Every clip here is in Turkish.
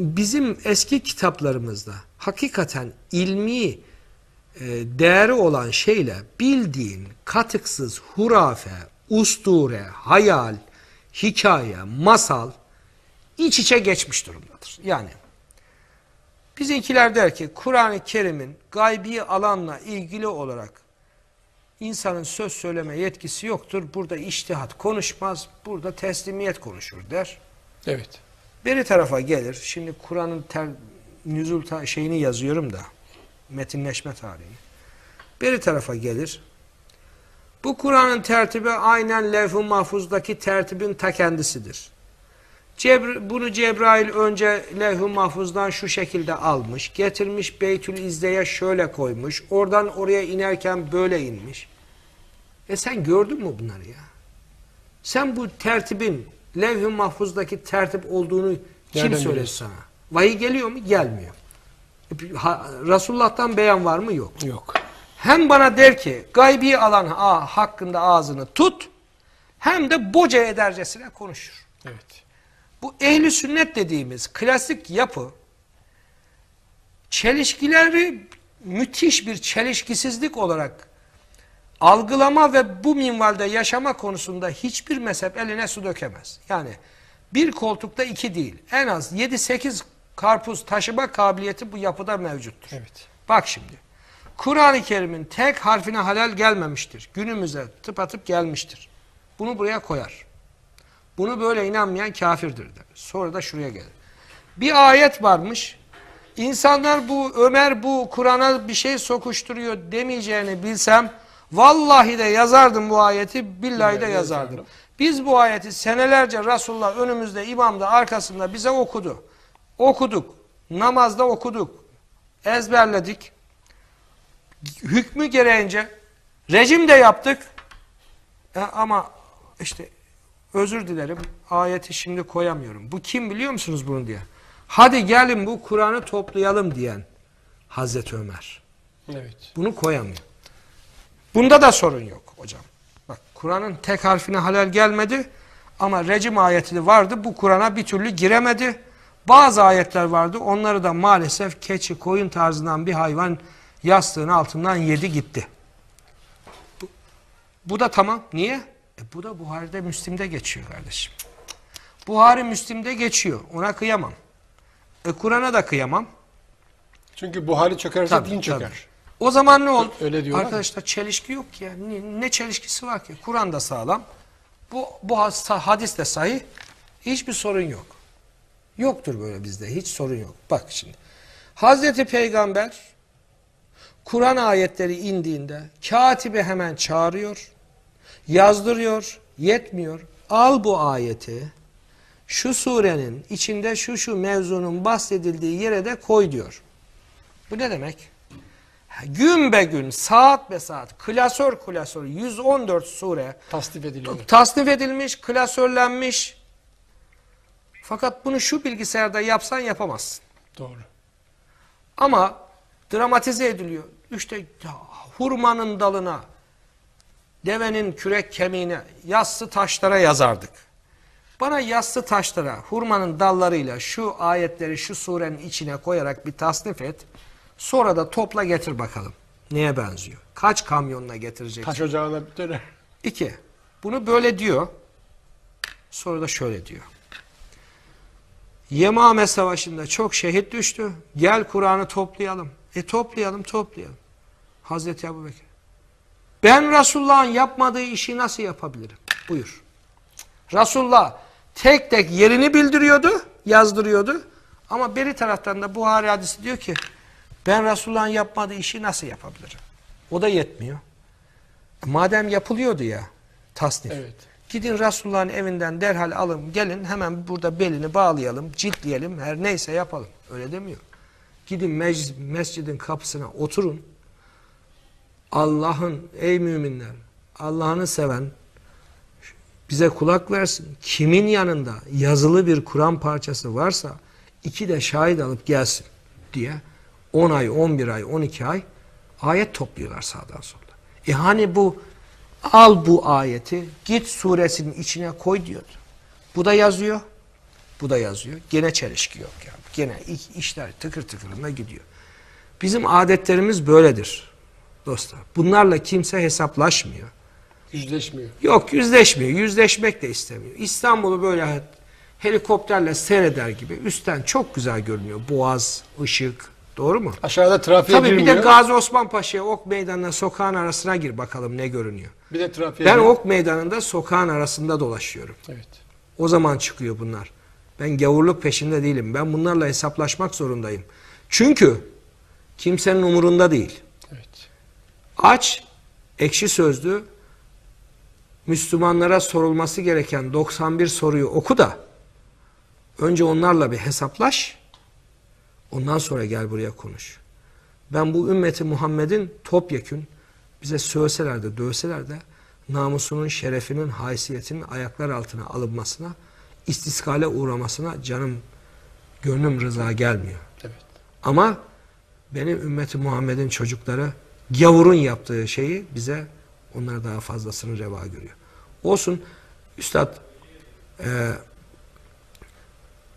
bizim eski kitaplarımızda hakikaten ilmi e, değeri olan şeyle bildiğin katıksız hurafe, usture, hayal, hikaye, masal iç içe geçmiş durumdadır. Yani bizimkiler der ki Kur'an-ı Kerim'in gaybi alanla ilgili olarak insanın söz söyleme yetkisi yoktur. Burada iştihat konuşmaz, burada teslimiyet konuşur der. Evet. Beri tarafa gelir. Şimdi Kur'an'ın nüzul ta- şeyini yazıyorum da metinleşme tarihini. Beri tarafa gelir. Bu Kur'an'ın tertibi aynen levh-i mahfuzdaki tertibin ta kendisidir. Cebr bunu Cebrail önce levh-i mahfuzdan şu şekilde almış, getirmiş Beytül İzze'ye şöyle koymuş, oradan oraya inerken böyle inmiş. E sen gördün mü bunları ya? Sen bu tertibin levh-i mahfuzdaki tertip olduğunu kim Nereden söyledi biliyorsun? sana? Vahiy geliyor mu? Gelmiyor. Ha- Resulullah'tan beyan var mı? Yok. Yok. Hem bana der ki gaybi alan ha, hakkında ağzını tut hem de boca edercesine konuşur. Evet. Bu ehli sünnet dediğimiz klasik yapı çelişkileri müthiş bir çelişkisizlik olarak algılama ve bu minvalde yaşama konusunda hiçbir mezhep eline su dökemez. Yani bir koltukta iki değil en az 7-8 karpuz taşıma kabiliyeti bu yapıda mevcuttur. Evet. Bak şimdi. Kur'an-ı Kerim'in tek harfine halal gelmemiştir. Günümüze tıpatıp gelmiştir. Bunu buraya koyar. Bunu böyle inanmayan kafirdir der. Sonra da şuraya gelir. Bir ayet varmış. İnsanlar bu Ömer bu Kur'an'a bir şey sokuşturuyor demeyeceğini bilsem vallahi de yazardım bu ayeti billahi de yazardım. Biz bu ayeti senelerce Resulullah önümüzde imamda arkasında bize okudu. Okuduk. Namazda okuduk. Ezberledik. Hükmü gereğince rejim de yaptık. E, ama işte özür dilerim ayeti şimdi koyamıyorum. Bu kim biliyor musunuz bunu diye? Hadi gelin bu Kur'an'ı toplayalım diyen Hazreti Ömer. Evet. Bunu koyamıyor. Bunda da sorun yok hocam. Bak Kur'an'ın tek harfine halal gelmedi ama rejim ayeti vardı. Bu Kur'an'a bir türlü giremedi. Bazı ayetler vardı. Onları da maalesef keçi, koyun tarzından bir hayvan yastığın altından yedi gitti. Bu, bu da tamam. Niye? E bu da Buhari'de, Müslim'de geçiyor kardeşim. Buhari Müslim'de geçiyor. Ona kıyamam. E Kur'an'a da kıyamam. Çünkü Buhari çökerse Tabii, din çöker. tabii. O zaman ne oldu? Öyle diyorlar Arkadaşlar çelişki yok ki ya. Ne, çelişkisi var ki? Kur'an da sağlam. Bu, bu hadis de sahih. Hiçbir sorun yok. Yoktur böyle bizde. Hiç sorun yok. Bak şimdi. Hazreti Peygamber Kur'an ayetleri indiğinde katibi hemen çağırıyor. Yazdırıyor. Yetmiyor. Al bu ayeti. Şu surenin içinde şu şu mevzunun bahsedildiği yere de koy diyor. Bu ne demek? Gün be gün, saat be saat, klasör klasör 114 sure Tasdif ediliyor. tasnif edilmiş, klasörlenmiş. Fakat bunu şu bilgisayarda yapsan yapamazsın. Doğru. Ama dramatize ediliyor. İşte hurmanın dalına, devenin kürek kemiğine, yassı taşlara yazardık. Bana yassı taşlara, hurmanın dallarıyla şu ayetleri şu surenin içine koyarak bir tasnif et. Sonra da topla getir bakalım. Neye benziyor? Kaç kamyonla getireceksin? Taş ocağına döner. İki. Bunu böyle diyor. Sonra da şöyle diyor. Yemame Savaşı'nda çok şehit düştü. Gel Kur'an'ı toplayalım. E toplayalım toplayalım. Hazreti Ebu Bekir. Ben Resulullah'ın yapmadığı işi nasıl yapabilirim? Buyur. Resulullah tek tek yerini bildiriyordu, yazdırıyordu. Ama beri taraftan da Buhari hadisi diyor ki ben Resulullah'ın yapmadığı işi nasıl yapabilirim? O da yetmiyor. Madem yapılıyordu ya tasnif. Evet. Gidin Resulullah'ın evinden derhal alın gelin hemen burada belini bağlayalım, ciltleyelim her neyse yapalım. Öyle demiyor. Gidin mec- mescidin kapısına oturun. Allah'ın ey müminler Allah'ını seven bize kulak versin. Kimin yanında yazılı bir Kur'an parçası varsa iki de şahit alıp gelsin diye 10 ay, 11 ay, 12 ay ayet topluyorlar sağdan soldan. E hani bu al bu ayeti git suresinin içine koy diyordu. Bu da yazıyor. Bu da yazıyor. Gene çelişki yok yani. Gene işler tıkır tıkırında gidiyor. Bizim adetlerimiz böyledir dostlar. Bunlarla kimse hesaplaşmıyor. Yüzleşmiyor. Yok yüzleşmiyor. Yüzleşmek de istemiyor. İstanbul'u böyle helikopterle seyreder gibi üstten çok güzel görünüyor. Boğaz, ışık. Doğru mu? Aşağıda trafiğe Tabii bir girmiyor. de Gazi Osman Paşa'ya Ok Meydanı'na sokağın arasına gir bakalım ne görünüyor. bir de trafiğe Ben girmiyor. Ok Meydanı'nda sokağın arasında dolaşıyorum. Evet. O zaman çıkıyor bunlar. Ben gavurluk peşinde değilim. Ben bunlarla hesaplaşmak zorundayım. Çünkü kimsenin umurunda değil. Evet. Aç, ekşi sözlü Müslümanlara sorulması gereken 91 soruyu oku da önce onlarla bir hesaplaş. Ondan sonra gel buraya konuş. Ben bu ümmeti Muhammed'in topyekün bize sövseler de dövseler de namusunun, şerefinin, haysiyetinin ayaklar altına alınmasına, istiskale uğramasına canım, gönlüm rıza gelmiyor. Evet. Ama benim ümmeti Muhammed'in çocukları gavurun yaptığı şeyi bize onlar daha fazlasını reva görüyor. Olsun Üstad e,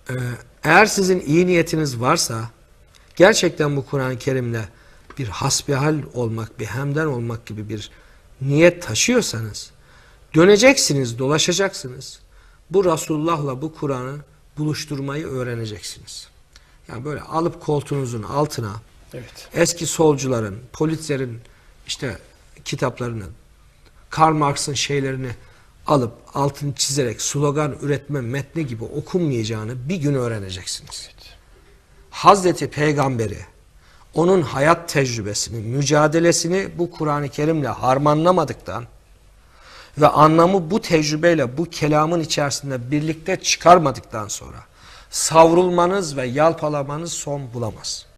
e, eğer sizin iyi niyetiniz varsa gerçekten bu Kur'an-ı Kerim'le bir hasbihal olmak, bir hemden olmak gibi bir niyet taşıyorsanız döneceksiniz, dolaşacaksınız. Bu Resulullah'la bu Kur'an'ı buluşturmayı öğreneceksiniz. Yani böyle alıp koltuğunuzun altına Evet. eski solcuların, polislerin işte kitaplarını, Karl Marx'ın şeylerini alıp altını çizerek slogan üretme metni gibi okunmayacağını bir gün öğreneceksiniz. Hazreti Peygamberi, onun hayat tecrübesini, mücadelesini bu Kur'an-ı Kerim'le harmanlamadıktan ve anlamı bu tecrübeyle, bu kelamın içerisinde birlikte çıkarmadıktan sonra savrulmanız ve yalpalamanız son bulamaz.